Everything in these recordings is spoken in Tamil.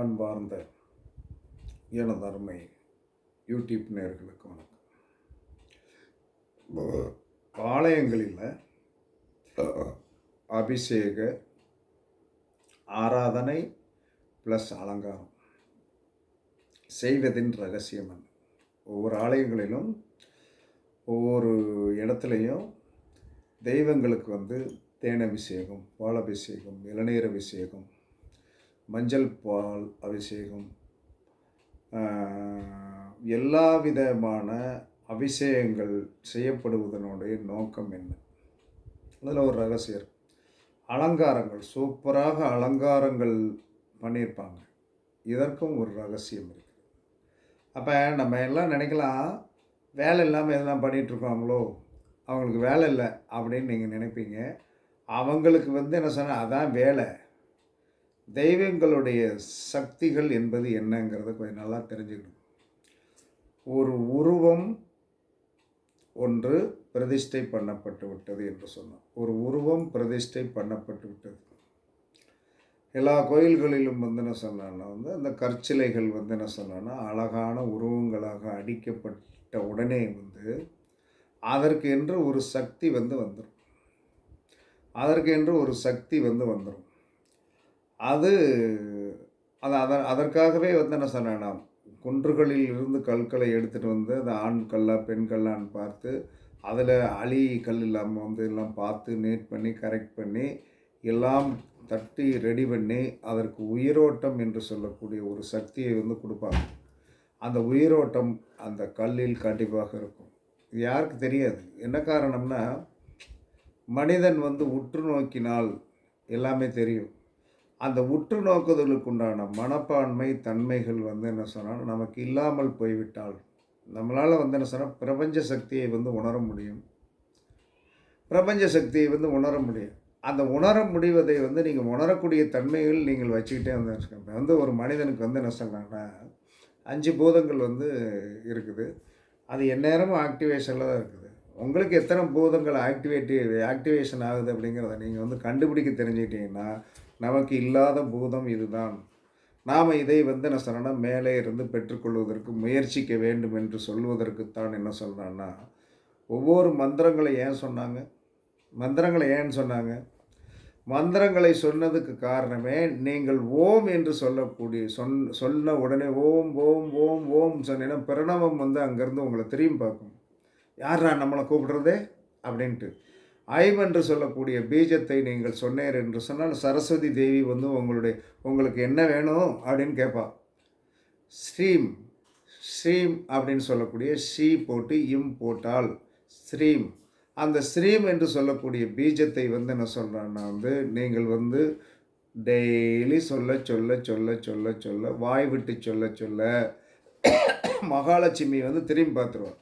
அன்பார்ந்த எனது அருமை யூடியூப் நேயர்களுக்கு வணக்கம். ஆலயங்களில் அபிஷேக ஆராதனை ப்ளஸ் அலங்காரம் செய்வதின் ரகசியம் என்ன? ஒவ்வொரு ஆலயங்களிலும் ஒவ்வொரு இடத்துலையும் தெய்வங்களுக்கு வந்து தேன் அபிஷேகம் பால் அபிஷேகம் இளநீர் அபிஷேகம் மஞ்சள் பால் அபிஷேகம். எல்லா விதமான அபிஷேகங்கள் செய்யப்படுவதனுடைய நோக்கம் என்ன? அதில் ஒரு ரகசியம். அலங்காரங்கள் சூப்பராக அலங்காரங்கள் பண்ணியிருப்பாங்க. இதற்கும் ஒரு ரகசியம் இருக்குது அப்போ நம்ம எல்லாம் நினைக்கலாம் வேலை இல்லாமல் எதனா பண்ணிகிட்ருக்காங்களோ அவங்களுக்கு வேலை இல்லை அப்படின்னு நீங்கள் நினைப்பீங்க. அவங்களுக்கு வந்து என்ன சொன்னால் அதான் வேலை. தெய்வங்களுடைய சக்திகள் என்பது என்னங்கிறத கொஞ்சம் நல்லா தெரிஞ்சுக்கணும். ஒரு உருவம் ஒன்று பிரதிஷ்டை பண்ணப்பட்டு விட்டது என்று சொன்னோம். ஒரு உருவம் பிரதிஷ்டை பண்ணப்பட்டு விட்டது. எல்லா கோயில்களிலும் வந்து என்ன சொன்னான்னா வந்து அந்த கற்சிலைகள் வந்து என்ன சொன்னான்னா அழகான உருவங்களாக அடிக்கப்பட்ட உடனே வந்து அதற்கு என்று ஒரு சக்தி வந்து வந்துடும் அதற்கு என்று ஒரு சக்தி வந்து வந்துடும் அது அது அதன் அதற்காகவே வந்து என்ன சொன்னேன்னா குன்றுகளில் இருந்து கற்களை எடுத்துகிட்டு வந்து அந்த ஆண் கல்லா பெண் கல்லான்னு பார்த்து அதில் அழி கல் இல்லாமல் வந்து எல்லாம் பார்த்து நீட் பண்ணி கரெக்ட் பண்ணி எல்லாம் தட்டி ரெடி பண்ணி அதற்கு உயிரோட்டம் என்று சொல்லக்கூடிய ஒரு சக்தியை வந்து கொடுப்பாங்க. அந்த உயிரோட்டம் அந்த கல்லில் கண்டிப்பாக இருக்கும். இது யாருக்கு தெரியாது. என்ன காரணம்னா மனிதன் வந்து உற்று நோக்கினால் எல்லாமே தெரியும். அந்த உற்று நோக்குதலுக்குண்டான மனப்பான்மை தன்மைகள் வந்து என்ன சொன்னால் நமக்கு இல்லாமல் போய்விட்டால் நம்மளால் வந்து என்ன சொன்னால் பிரபஞ்ச சக்தியை வந்து உணர முடியும். பிரபஞ்ச சக்தியை வந்து உணர முடியும். அந்த உணர முடிவதை வந்து நீங்கள் உணரக்கூடிய தன்மைகள் நீங்கள் வச்சுக்கிட்டே வந்து வந்து ஒரு மனிதனுக்கு வந்து என்ன சொல்கிறாங்கன்னா அஞ்சு பூதங்கள் வந்து இருக்குது. அது எந்நேரமும் ஆக்டிவேஷனில் தான் இருக்குது. உங்களுக்கு எத்தனை பூதங்கள் ஆக்டிவேட்டி ஆக்டிவேஷன் ஆகுது அப்படிங்கிறத நீங்கள் வந்து கண்டுபிடிக்க தெரிஞ்சுக்கிட்டீங்கன்னா நமக்கு இல்லாத பூதம் இதுதான். நாம் இதை வந்து என்ன சொன்னோன்னா மேலே இருந்து பெற்றுக்கொள்வதற்கு முயற்சிக்க வேண்டும் என்று சொல்வதற்குத்தான் என்ன சொல்கிறேன்னா ஒவ்வொரு மந்திரங்களை ஏன் சொன்னாங்க? மந்திரங்களை ஏன் சொன்னாங்க? மந்திரங்களை சொன்னதுக்கு காரணமே நீங்கள் ஓம் என்று சொல்லக்கூடிய சொன் சொன்ன உடனே ஓம் ஓம் ஓம் ஓம் சொன்னீங்கன்னா பிரணவம் வந்து அங்கேருந்து உங்களை திரும்பி பார்க்கும். யாரா நம்மளை கூப்பிடுறதே? அப்படின்ட்டு. ஐம் என்று சொல்லக்கூடிய பீஜத்தை நீங்கள் சொன்னீர் என்று சொன்னால் சரஸ்வதி தேவி வந்து உங்களுடைய உங்களுக்கு என்ன வேணும் அப்படின்னு கேட்பா. ஸ்ரீம் ஸ்ரீம் அப்படின்னு சொல்லக்கூடிய ஷீ போட்டு இம் போட்டால் ஸ்ரீம். அந்த ஸ்ரீம் என்று சொல்லக்கூடிய பீஜத்தை வந்து என்ன சொல்கிறேன்னா வந்து நீங்கள் வந்து டெய்லி சொல்ல சொல்ல சொல்ல சொல்ல சொல்ல வாய் விட்டு சொல்ல சொல்ல மகாலட்சுமி வந்து திரும்பி பார்த்துருவார்.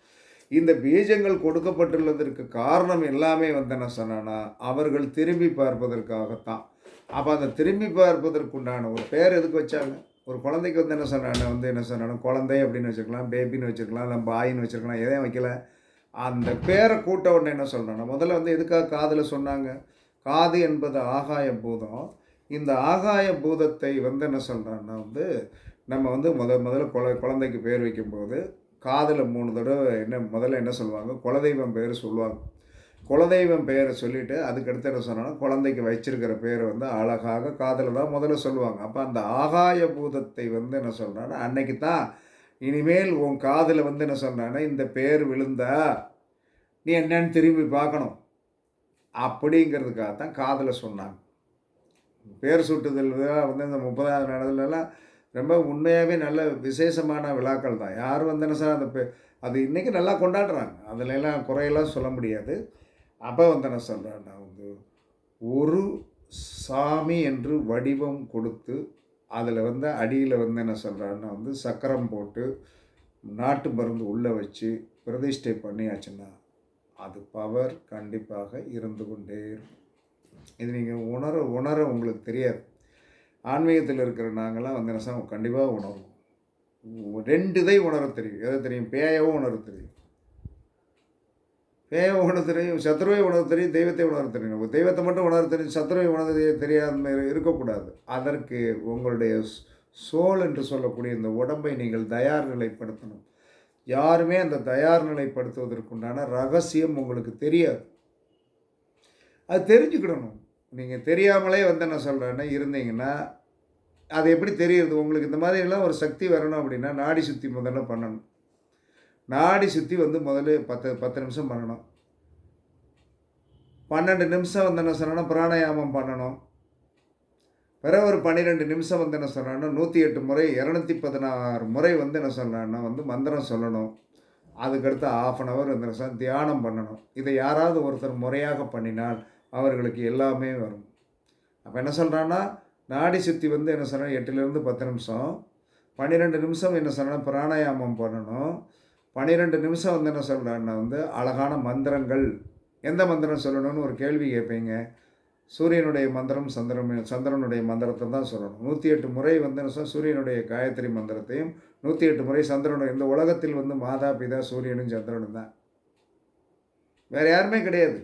இந்த பீஜங்கள் கொடுக்கப்பட்டுள்ளதற்கு காரணம் எல்லாமே வந்து என்ன சொன்னான்னா அவர்கள் திரும்பி பார்ப்பதற்காகத்தான். அப்போ அந்த திரும்பி பார்ப்பதற்குண்டான ஒரு பேர் எதுக்கு வச்சாங்க? ஒரு குழந்தைக்கு வந்து என்ன சொன்னாங்க வந்து என்ன சொன்னாங்க குழந்தை அப்படின்னு வச்சுக்கலாம் பேபின்னு வச்சுருக்கலாம் இல்லை பாயின்னு வச்சுருக்கலாம் எதையும் வைக்கல. அந்த பேரை கூட்ட உடனே என்ன சொல்கிறாங்க முதல்ல வந்து எதுக்காக காதில் சொன்னாங்க? காது என்பது ஆகாய பூதம். இந்த ஆகாய பூதத்தை வந்து என்ன சொல்கிறாங்கன்னா வந்து நம்ம வந்து முத முதல்ல குழ குழந்தைக்கு பேர் வைக்கும்போது காதில் மூணு தடவை என்ன முதல்ல என்ன சொல்லுவாங்க? குலதெய்வம் பேர் சொல்லுவாங்க. குலதெய்வம் பேரை சொல்லிவிட்டு அதுக்கடுத்து என்ன சொன்னாங்கன்னா குழந்தைக்கு வச்சிருக்கிற பேரை வந்து அழகாக காதில் தான் முதல்ல சொல்லுவாங்க. அப்போ அந்த ஆகாய பூதத்தை வந்து என்ன சொல்கிறான்னா அன்னைக்கு தான் இனிமேல் உன் காதில் வந்து என்ன சொன்னான்னா இந்த பேர் விழுந்தா நீ என்னன்னு திரும்பி பார்க்கணும். அப்படிங்கிறதுக்காக தான் காதில் சொன்னாங்க. பேர் சுட்டுதல் விழா வந்து இந்த முப்பதாவது நடத்துலலாம் ரொம்ப உண்மையாகவே நல்ல விசேஷமான விழாக்கள் தான். யார் வந்து என்ன சார் அந்த அது இன்றைக்கி நல்லா கொண்டாடுறாங்க. அதுல எல்லாம் குறையெல்லாம் சொல்ல முடியாது. அப்போ வந்து என்ன சொல்கிறேன் நான் வந்து ஒரு சாமி என்று வடிவம் கொடுத்து அதில் வந்து அடியில் வந்து என்ன சொல்கிறான்னா வந்து சக்கரம் போட்டு நாட்டு மருந்து உள்ளே வச்சு பிரதிஷ்டை பண்ணியாச்சுன்னா அது பவர் கண்டிப்பாக இருந்து கொண்டே இருக்கும். இது நீங்கள் உணர உணர உங்களுக்கு தெரியாது. ஆன்மீகத்தில் இருக்கிற நாங்கள்லாம் வந்து என்ன கண்டிப்பாக உணர்வோம். ரெண்டு இதை உணர தெரியும். எதை தெரியும்? பேயவும் உணர தெரியும். பேயை உணர தெரியும் சத்ருவை உணர தெரியும் தெய்வத்தை உணர தெரியும். தெய்வத்தை மட்டும் உணர தெரியும் சத்ருவை உணர தெரியாத இருக்கக்கூடாது. அதற்கு உங்களுடைய சோல் என்று சொல்லக்கூடிய இந்த உடம்பை நீங்கள் தயார் நிலைப்படுத்தணும் யாருமே அந்த தயார் நிலைப்படுத்துவதற்குண்டான ரகசியம் உங்களுக்கு தெரியாது. அது தெரிஞ்சுக்கிடணும். நீங்கள் தெரியாமலே வந்து என்ன சொல்கிறேன்னா இருந்தீங்கன்னா அது எப்படி தெரியுது உங்களுக்கு இந்த மாதிரிலாம் ஒரு சக்தி வரணும் அப்படின்னா நாடி சுற்றி முதல்ல பண்ணணும். நாடி சுற்றி வந்து முதல்ல பத்து பத்து நிமிஷம் பண்ணணும். பன்னெண்டு நிமிஷம் வந்து என்ன சொன்னோன்னா பிராணாயாமம் பண்ணணும். பிறகு ஒரு பன்னிரெண்டு நிமிஷம் வந்து என்ன சொன்னான்னா நூற்றி எட்டு முறை இரநூத்தி பதினாறு முறை வந்து என்ன சொன்னான்னா வந்து மந்திரம் சொல்லணும். அதுக்கடுத்து ஆஃப் அன் ஹவர் வந்து தியானம் பண்ணணும். இதை யாராவது ஒருத்தர் முறையாக பண்ணினால் அவர்களுக்கு எல்லாமே வரும். அப்போ என்ன சொல்கிறான்னா நாடி சுற்றி வந்து என்ன சொன்னால் எட்டுலேருந்து பத்து நிமிஷம் பன்னிரெண்டு நிமிஷம் என்ன சொன்னால் பிராணாயாமம் பண்ணணும். பன்னிரெண்டு நிமிஷம் வந்து என்ன சொல்கிறான்னா வந்து அழகான மந்திரங்கள். எந்த மந்திரம் சொல்லணும்னு ஒரு கேள்வி கேட்பீங்க? சூரியனுடைய மந்திரம் சந்திரன் சந்திரனுடைய மந்திரத்தை தான் சொல்லணும். நூற்றி எட்டு முறை வந்து என்ன சொன்னால் சூரியனுடைய காயத்ரி மந்திரத்தையும் நூற்றி எட்டு முறை சந்திரனுடைய இந்த உலகத்தில் வந்து மாதா பிதா சூரியனும் சந்திரனும் தான். வேறு யாருமே கிடையாது.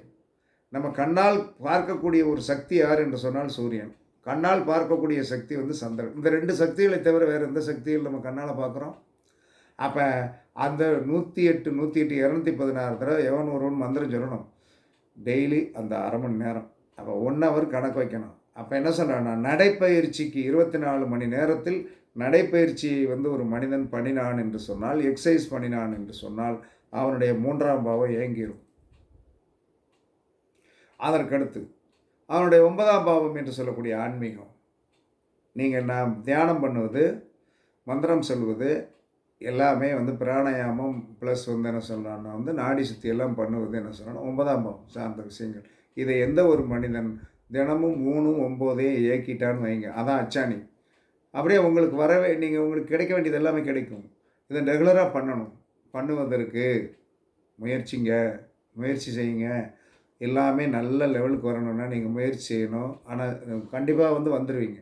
நம்ம கண்ணால் பார்க்கக்கூடிய ஒரு சக்தி யார் என்று சொன்னால் சூரியன். கண்ணால் பார்க்கக்கூடிய சக்தி வந்து சந்திரன். இந்த ரெண்டு சக்திகளை தவிர வேறு எந்த சக்திகள் நம்ம கண்ணால் பார்க்குறோம்? அப்போ அந்த நூற்றி எட்டு நூற்றி எட்டு இரநூத்தி பதினாறு தடவை எவன் ஒருவன் மந்திரம் சொல்லணும்? டெய்லி அந்த அரை மணி நேரம். அப்போ ஒன் ஹவர் கணக்கு வைக்கணும். அப்போ என்ன சொல்கிறேன்னா நடைப்பயிற்சிக்கு இருபத்தி நாலு மணி நேரத்தில் நடைப்பயிற்சி வந்து ஒரு மனிதன் பண்ணினான் என்று சொன்னால் எக்ஸசைஸ் பண்ணினான் என்று சொன்னால் அவனுடைய மூன்றாம் பாவம் ஏங்கிடும் அதற்கடுத்து அவனுடைய ஒன்பதாம் பாவம் என்று சொல்லக்கூடிய ஆன்மீகம். நீங்கள் நான் தியானம் பண்ணுவது மந்திரம் சொல்வது எல்லாமே வந்து பிராணாயாமம் ப்ளஸ் வந்து என்ன சொல்கிறான்னா வந்து நாடி சுத்தி எல்லாம் பண்ணுவது என்ன சொல்கிறான்னா ஒன்பதாம் பாவம் சார்ந்த விஷயங்கள். இதை எந்த ஒரு மனிதன் தினமும் மூணும் ஒம்போதையும் இயக்கிட்டான்னு வைங்க. அதான் அச்சாணி. அப்படியே உங்களுக்கு வரவே நீங்கள் உங்களுக்கு கிடைக்க வேண்டியது எல்லாமே கிடைக்கும். இதை ரெகுலராக பண்ணணும். பண்ணுவதற்கு முயற்சிங்க. முயற்சி செய்யுங்க. எல்லாமே நல்ல லெவலுக்கு வரணும்னா நீங்கள் முயற்சி செய்யணும். ஆனால் கண்டிப்பாக வந்து வந்துடுவீங்க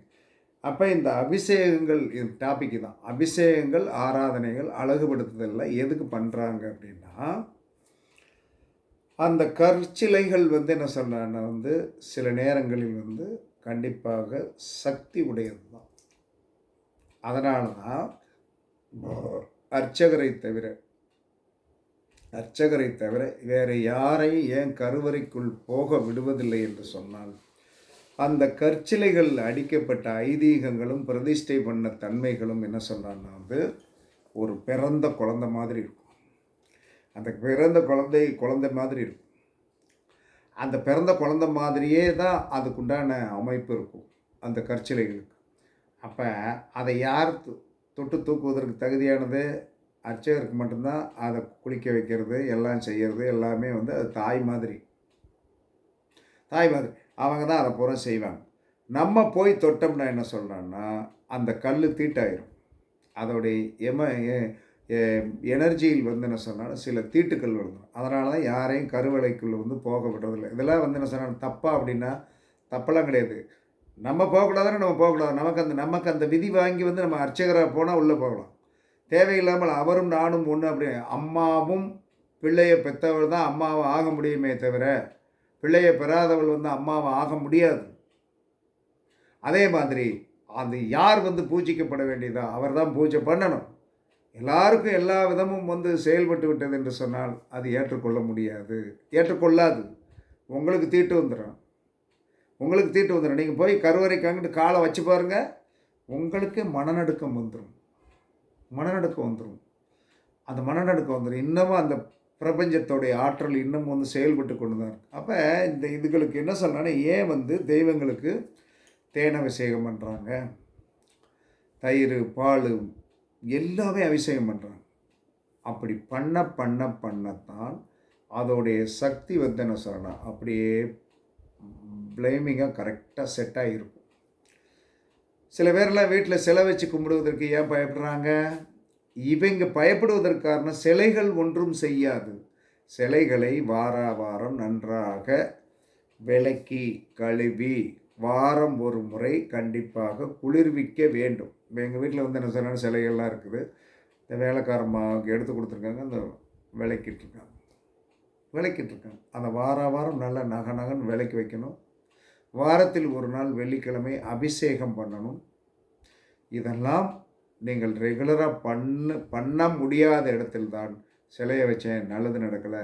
அப்போ இந்த அபிஷேகங்கள் இது டாபிக் தான். அபிஷேகங்கள் ஆராதனைகள் அழகுபடுத்துதலில். எதுக்கு பண்ணுறாங்க அப்படின்னா அந்த கற்சிலைகள் வந்து என்ன சொல்கிறாங்கன்னா வந்து சில நேரங்களில் வந்து கண்டிப்பாக சக்தி உடையது தான். அதனால தான் அர்ச்சகரை தவிர அர்ச்சகரை தவிர வேறு யாரையும் ஏன் கருவறைக்குள் போக விடுவதில்லை என்று சொன்னால் அந்த கற்சிலைகள் அடிக்கப்பட்ட ஐதீகங்களும் பிரதிஷ்டை பண்ண தன்மைகளும் என்ன சொல்கிறான்னா வந்து ஒரு பிறந்த குழந்தை மாதிரி இருக்கும். அந்த பிறந்த குழந்தை குழந்தை மாதிரி இருக்கும். அந்த பிறந்த குழந்தை மாதிரியே தான் அதுக்குண்டான அமைப்பு இருக்கும் அந்த கற்சிலைகளுக்கு. அப்போ அதை யார் தொ- தொட்டு தூக்குவதற்கு தகுதியானது? அர்ச்சகருக்கு மட்டும்தான் அதை குளிக்க வைக்கிறது எல்லாம் செய்கிறது எல்லாமே வந்து அது தாய் மாதிரி. தாய் மாதிரி. அவங்க தான் அதை பூரா செய்வாங்க. நம்ம போய் தொட்டோம்னா என்ன சொல்கிறோன்னா அந்த கல் தீட்டாயிரும். அதோடைய எம எனர்ஜியில் வந்து என்ன சொன்னாலும் சில தீட்டுக்கள் விழுந்துடும் அதனால தான் யாரையும் கருவலைக்குள்ளே வந்து போக விடுறதில்லை. இதெல்லாம் வந்து என்ன சொன்னாலும் தப்பா அப்படின்னா தப்பெல்லாம் கிடையாது. நம்ம போகக்கூடாதுன்னு நம்ம போகக்கூடாது. நமக்கு அந்த நமக்கு அந்த விதி வாங்கி வந்து நம்ம அர்ச்சகராக போனால் உள்ளே போகலாம். தேவையில்லாமல் அவரும் நானும் ஒன்று அப்படி. அம்மாவும் பிள்ளையை பெற்றவள் தான் அம்மாவை ஆக முடியுமே தவிர பிள்ளையை பெறாதவள் வந்து அம்மாவை ஆக முடியாது. அதே மாதிரி அந்த யார் வந்து பூஜிக்கப்பட வேண்டியதோ அவர் தான் பூஜை பண்ணணும். எல்லாருக்கும் எல்லா விதமும் வந்து செயல்பட்டு விட்டது என்று சொன்னால் அது ஏற்றுக்கொள்ள முடியாது. ஏற்றுக்கொள்ளாது. உங்களுக்கு தீட்டு வந்துடும் உங்களுக்கு தீட்டு வந்துடும் நீங்கள் போய் கருவறைக்கு அங்கிட்டு காலை வச்சு பாருங்கள் உங்களுக்கு மனநடுக்கம் வந்துடும் மனநடுக்கம் வந்துடும் அந்த மனநடுக்கம் வந்துடும் இன்னமும் அந்த பிரபஞ்சத்தோடைய ஆற்றல் இன்னமும் வந்து செயல்பட்டு கொண்டு தான் இருக்கு. அப்போ இந்த இதுகளுக்கு என்ன சொல்லணும்னா ஏன் வந்து தெய்வங்களுக்கு தேன் அபிஷேகம் பண்ணுறாங்க தயிர் பால் எல்லாமே அபிஷேகம் பண்ணுறாங்க அப்படி பண்ண பண்ண பண்ணத்தான் அதோடைய சக்தி வந்து என்ன சொல்லணும் அப்படியே பிளேமிங்காக கரெக்டாக செட்டாக இருக்கும் சில பேர்லாம் வீட்டில் சிலை வச்சு கும்பிடுவதற்கு ஏன் பயப்படுறாங்க? இவங்க பயப்படுவதற்கு காரணம் சிலைகள் ஒன்றும் செய்யாது. சிலைகளை வாரா வாரம் நன்றாக விளக்கி கழுவி வாரம் ஒரு முறை கண்டிப்பாக குளிர்விக்க வேண்டும். இப்போ எங்கள் வீட்டில் வந்து என்ன சொன்னாலும் சிலைகள்லாம் இருக்குது. இந்த வேலைக்காரம்மாவுக்கு எடுத்து கொடுத்துருக்காங்க. அந்த விளக்கிட்டு இருக்காங்க. விளக்கிட்டு இருக்காங்க. அந்த வார வாரம் நல்லா நகை நகன்னு விளக்கி வைக்கணும். வாரத்தில் ஒரு நாள் வெள்ளிக்கிழமை அபிஷேகம் பண்ணணும். இதெல்லாம் நீங்கள் ரெகுலராக பண்ண பண்ண முடியாத இடத்தில்தான் சிலையை வச்சேன். நல்லது நடக்கலை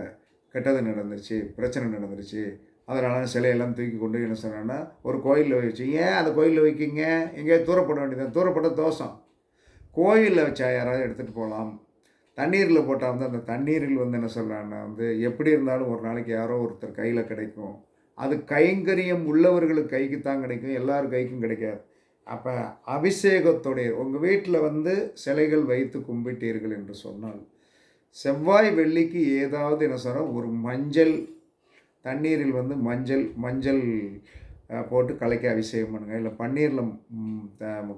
கெட்டது நடந்துச்சு பிரச்சனை நடந்துருச்சு. அதனால் சிலையெல்லாம் தூக்கி கொண்டு என்ன சொன்னேன்னா ஒரு கோயிலில் வச்சு ஏன் அந்த கோயிலில் வைக்கிங்க? எங்கேயாவது தூரப்பட வேண்டியது தூரப்பட தோஷம். கோயிலில் வச்சா யாராவது எடுத்துகிட்டு போகலாம். தண்ணீரில் போட்டால் வந்து அந்த தண்ணீரில் வந்து என்ன சொல்கிறாங்கன்னா வந்து எப்படி இருந்தாலும் ஒரு நாளைக்கு யாரோ ஒருத்தர் கையில் கிடைக்கும். அது கைங்கரியம் உள்ளவர்களுக்கு கைக்கு தான் கிடைக்கும் எல்லார் கைக்கும் கிடைக்காது. அப்போ அபிஷேகத்துடைய உங்கள் வீட்டில் வந்து சிலைகள் வைத்து கும்பிட்டீர்கள் என்று சொன்னால் செவ்வாய் வெள்ளிக்கு ஏதாவது என்ன சொல்கிறோம் ஒரு மஞ்சள் தண்ணீரில் வந்து மஞ்சள் மஞ்சள் போட்டு கலைக்கு அபிஷேகம் பண்ணுங்கள் இல்லை பன்னீரில்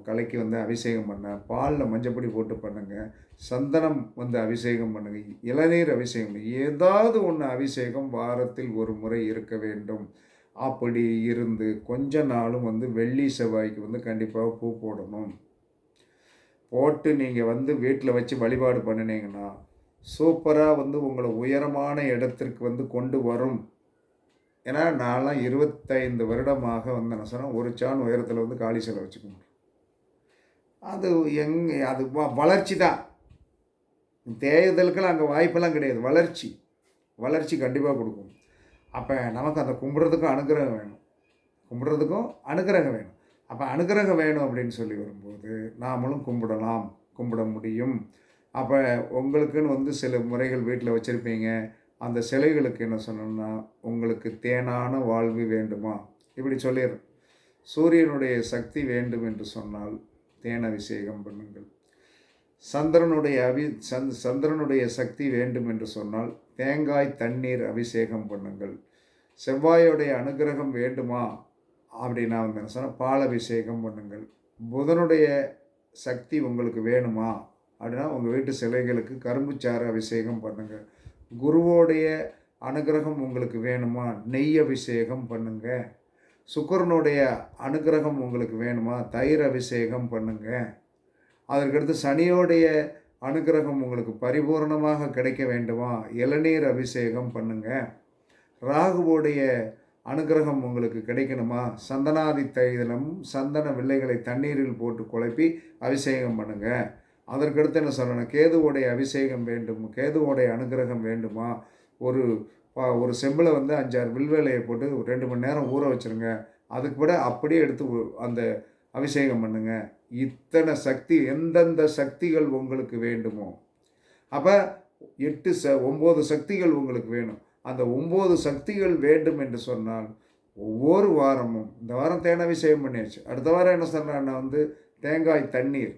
கலைக்கு வந்து அபிஷேகம் பண்ண பாலில் மஞ்சப்பொடி போட்டு பண்ணுங்கள் சந்தனம் வந்து அபிஷேகம் பண்ணுங்கள் இளநீர் அபிஷேகம் ஏதாவது ஒன்று அபிஷேகம் வாரத்தில் ஒரு முறை இருக்க வேண்டும். அப்படி இருந்து கொஞ்ச நாளும் வந்து வெள்ளி செவ்வாய்க்கு வந்து கண்டிப்பாக பூ போடணும். போட்டு நீங்கள் வந்து வீட்டில் வச்சு வழிபாடு பண்ணினீங்கன்னா சூப்பராக வந்து உங்களை உயரமான இடத்திற்கு வந்து கொண்டு வரும். ஏன்னா நான்லாம் இருபத்தைந்து வருடமாக வந்து என்ன ஒரு சான் உயரத்தில் வந்து காளி சிலை முடியும். அது எங் அது வளர்ச்சி தான். தேயுதலுக்கெல்லாம் அங்கே வாய்ப்பெல்லாம் கிடையாது. வளர்ச்சி. வளர்ச்சி கண்டிப்பாக கொடுக்கும். அப்போ நமக்கு அந்த கும்பிட்றதுக்கும் அனுகிரகம் வேணும். கும்பிட்றதுக்கும் அனுகிரகம் வேணும். அப்போ அனுகிரகம் வேணும் அப்படின்னு சொல்லி வரும்போது நாமளும் கும்பிடலாம். கும்பிட முடியும். அப்போ உங்களுக்குன்னு வந்து சில முறைகள் வீட்டில் வச்சுருப்பீங்க. அந்த சிலைகளுக்கு என்ன சொன்னோம்னா உங்களுக்கு தேனான வாழ்வு வேண்டுமா? இப்படி சொல்லிடுறேன். சூரியனுடைய சக்தி வேண்டும் என்று சொன்னால் தேன் அபிஷேகம் பண்ணுங்கள். சந்திரனுடைய அபி சந்த் சந்திரனுடைய சக்தி வேண்டும் என்று சொன்னால் தேங்காய் தண்ணீர் அபிஷேகம் பண்ணுங்கள். செவ்வாயோடைய அனுகிரகம் வேண்டுமா? அப்படின்னா வந்து என்ன சொன்னால் பால் அபிஷேகம் பண்ணுங்கள். புதனுடைய சக்தி உங்களுக்கு வேணுமா? அப்படின்னா உங்கள் வீட்டு சிலைகளுக்கு கரும்புச்சாறு அபிஷேகம் பண்ணுங்கள் குருவோடைய அனுகிரகம் உங்களுக்கு வேணுமா? நெய் அபிஷேகம் பண்ணுங்க. சுக்கரனுடைய அனுகிரகம் உங்களுக்கு வேணுமா? தயிர் அபிஷேகம் பண்ணுங்க. அதற்கடுத்து சனியோடைய அனுகிரகம் உங்களுக்கு பரிபூர்ணமாக கிடைக்க வேண்டுமா? இளநீர் அபிஷேகம் பண்ணுங்க. ராகுவோடைய அனுகிரகம் உங்களுக்கு கிடைக்கணுமா? சந்தனாதி தைலம் சந்தன வில்லைகளை தண்ணீரில் போட்டு குழப்பி அபிஷேகம் பண்ணுங்கள் அதற்கடுத்து என்ன சொல்லணும்? கேதுவோடைய அபிஷேகம் வேண்டும். கேதுவோடைய அனுகிரகம் வேண்டுமா? ஒரு ஒரு செம்பில் வந்து அஞ்சாறு வில்வேலையை போட்டு ஒரு ரெண்டு மணி நேரம் ஊற வச்சுருங்க. அதுக்கு விட அப்படியே எடுத்து அந்த அபிஷேகம் பண்ணுங்க. இத்தனை சக்தி எந்தெந்த சக்திகள் உங்களுக்கு வேண்டுமோ. அப்போ எட்டு ச ஒம்பது சக்திகள் உங்களுக்கு வேணும். அந்த ஒம்பது சக்திகள் வேண்டும் என்று சொன்னால் ஒவ்வொரு வாரமும் இந்த வாரம் தேன் அபிஷேகம் பண்ணியாச்சு. அடுத்த வாரம் என்ன சொல்கிறான்னா வந்து தேங்காய் தண்ணீர்.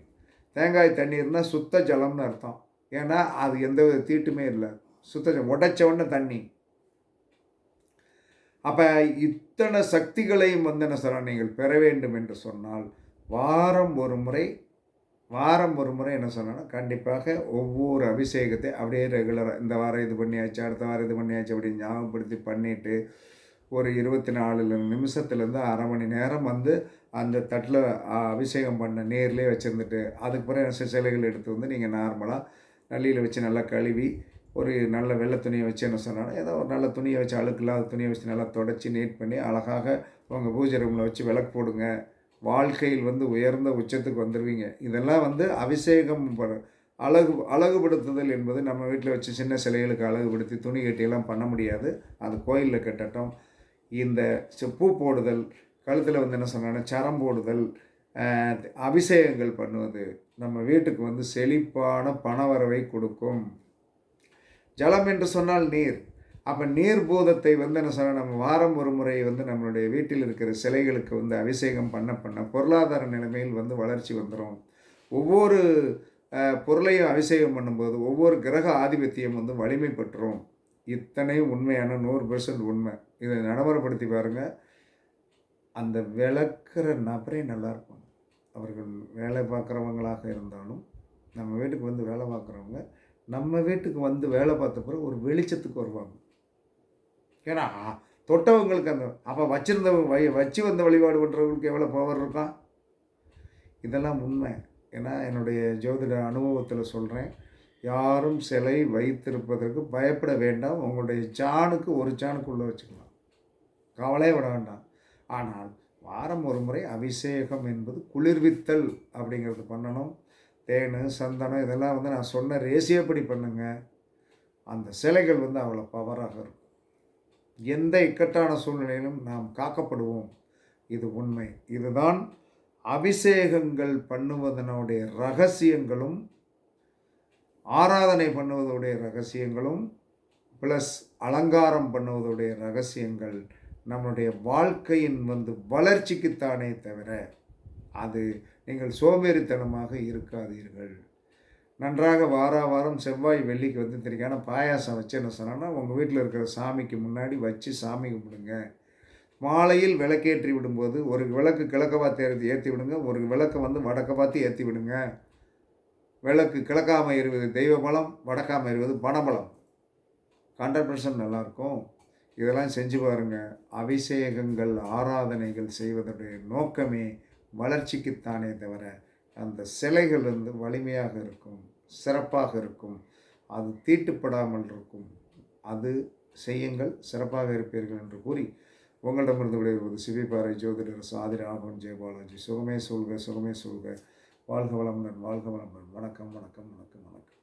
தேங்காய் தண்ணீர்னால் சுத்த ஜலம்னு அர்த்தம். ஏன்னா அது எந்த வித தீட்டுமே இல்லை. சுத்த ஜலம் உடைச்ச உடனே தண்ணி. அப்போ இத்தனை சக்திகளையும் வந்து என்ன சொல்ல நீங்கள் பெற வேண்டும் என்று சொன்னால் வாரம் ஒரு முறை வாரம் ஒரு முறை என்ன சொன்னோன்னா கண்டிப்பாக ஒவ்வொரு அபிஷேகத்தை அப்படியே ரெகுலராக இந்த வாரம் இது பண்ணியாச்சு அடுத்த வாரம் இது பண்ணியாச்சு அப்படின்னு ஞாபகப்படுத்தி பண்ணிவிட்டு ஒரு இருபத்தி நாலு நிமிஷத்துலேருந்து அரை மணி நேரம் வந்து அந்த தட்டில் அபிஷேகம் பண்ண நேர்லேயே வச்சுருந்துட்டு அதுக்கு பிறகு சில சிலைகள் எடுத்து வந்து நீங்கள் நார்மலாக நள்ளியில் வச்சு நல்லா கழுவி ஒரு நல்ல வெள்ளை துணியை வச்சு என்ன சொன்னாலும் ஏதோ ஒரு நல்ல துணியை வச்சு அழுக்கு இல்லாத துணியை வச்சு நல்லா தொடச்சி நீட் பண்ணி அழகாக உங்கள் பூஜை ரூமில் வச்சு விளக்கு போடுங்க. வாழ்க்கையில் வந்து உயர்ந்த உச்சத்துக்கு வந்துடுவீங்க இதெல்லாம் வந்து அபிஷேகம் அழகு அழகுபடுத்துதல் என்பது நம்ம வீட்டில் வச்சு சின்ன சிலைகளுக்கு அழகுபடுத்தி துணி கட்டியெல்லாம் பண்ண முடியாது. அது கோயிலில் கட்டட்டும். இந்த செப்பூ பூ போடுதல் கழுத்தில் வந்து என்ன சொன்னாங்கன்னா சரம் போடுதல் அபிஷேகங்கள் பண்ணுவது நம்ம வீட்டுக்கு வந்து செழிப்பான பணவரவை கொடுக்கும். ஜலம் என்று சொன்னால் நீர். அப்போ நீர் பூதத்தை வந்து என்ன சொன்னால் நம்ம வாரம் ஒரு முறை வந்து நம்மளுடைய வீட்டில் இருக்கிற சிலைகளுக்கு வந்து அபிஷேகம் பண்ண பண்ண பொருளாதார நிலைமையில் வந்து வளர்ச்சி வந்துடும் ஒவ்வொரு பொருளையும் அபிஷேகம் பண்ணும்போது ஒவ்வொரு கிரக ஆதிபத்தியம் வந்து வலிமை பெற்றோம் இத்தனையும் உண்மையான நூறு பெர்சன்ட் உண்மை. இதை நடைமுறைப்படுத்தி பாருங்கள் அந்த விளக்குற நபரே நல்லா இருக்கும் அவர்கள் வேலை பார்க்குறவங்களாக இருந்தாலும் நம்ம வீட்டுக்கு வந்து வேலை பார்க்குறவங்க நம்ம வீட்டுக்கு வந்து வேலை பார்த்த பிறகு ஒரு வெளிச்சத்துக்கு வருவாங்க. ஏன்னா தொட்டவங்களுக்கு அந்த அப்போ வச்சிருந்தவங்க வை வச்சு வந்த வழிபாடு பண்ணுறவங்களுக்கு எவ்வளோ பவர் இருக்கான் இதெல்லாம் உண்மை. ஏன்னா என்னுடைய ஜோதிட அனுபவத்தில் சொல்கிறேன் யாரும் சிலை வைத்திருப்பதற்கு பயப்பட வேண்டாம். உங்களுடைய சாணுக்கு ஒரு சாணுக்கு உள்ளே வச்சுக்கலாம். கவலையே விட வேண்டாம். ஆனால் வாரம் ஒரு முறை அபிஷேகம் என்பது குளிர்வித்தல் அப்படிங்கிறது பண்ணணும். தேன் சந்தனம் இதெல்லாம் வந்து நான் சொன்ன ரேசியப்படி பண்ணுங்க. அந்த சிலைகள் வந்து அவ்வளோ பவராக இருக்கும். எந்த இக்கட்டான சூழ்நிலையிலும் நாம் காக்கப்படுவோம். இது உண்மை. இதுதான் அபிஷேகங்கள் பண்ணுவதனுடைய ரகசியங்களும் ஆராதனை பண்ணுவதுடைய ரகசியங்களும் ப்ளஸ் அலங்காரம் பண்ணுவதுடைய ரகசியங்கள் நம்மளுடைய வாழ்க்கையின் வந்து வளர்ச்சிக்குத்தானே தவிர அது நீங்கள் சோம்பேறித்தனமாக இருக்காதீர்கள். நன்றாக வார வாரம் செவ்வாய் வெள்ளிக்கு வந்து தெரியான பாயாசம் வச்சு என்ன சொன்னோன்னா உங்கள் வீட்டில் இருக்கிற சாமிக்கு முன்னாடி வச்சு சாமி கும்பிடுங்க. மாலையில் விளக்கேற்றி விடும்போது ஒரு விளக்கு கிழக்க பார்த்து ஏற்றி ஏற்றி விடுங்க ஒரு விளக்கை வந்து வடக்க பார்த்து ஏற்றி விடுங்க. விளக்கு கிழக்காமல் இருவது தெய்வ பலம் வடக்காமல் இருவது பணபலம் ஹண்ட்ரட் பர்சன்ட் நல்லாயிருக்கும் இதெல்லாம் செஞ்சு பாருங்கள் அபிஷேகங்கள் ஆராதனைகள் செய்வதனுடைய நோக்கமே வளர்ச்சிக்குத்தானே தவிர அந்த சிலைகள் வந்து வலிமையாக இருக்கும் சிறப்பாக இருக்கும். அது தீட்டுப்படாமல் இருக்கும். அது செய்யுங்கள் சிறப்பாக இருப்பீர்கள் என்று கூறி உங்களிடமிருந்து விடைபெறுவது சிவிபாறை ஜோதிடர் சாதிராகவன் ஜெயபாலாஜி. சுகமே சொல்க சுகமே சொல்க. வாழ்க வளமுடன் வாழ்க வளமுடன். வணக்கம் வணக்கம் வணக்கம் வணக்கம்.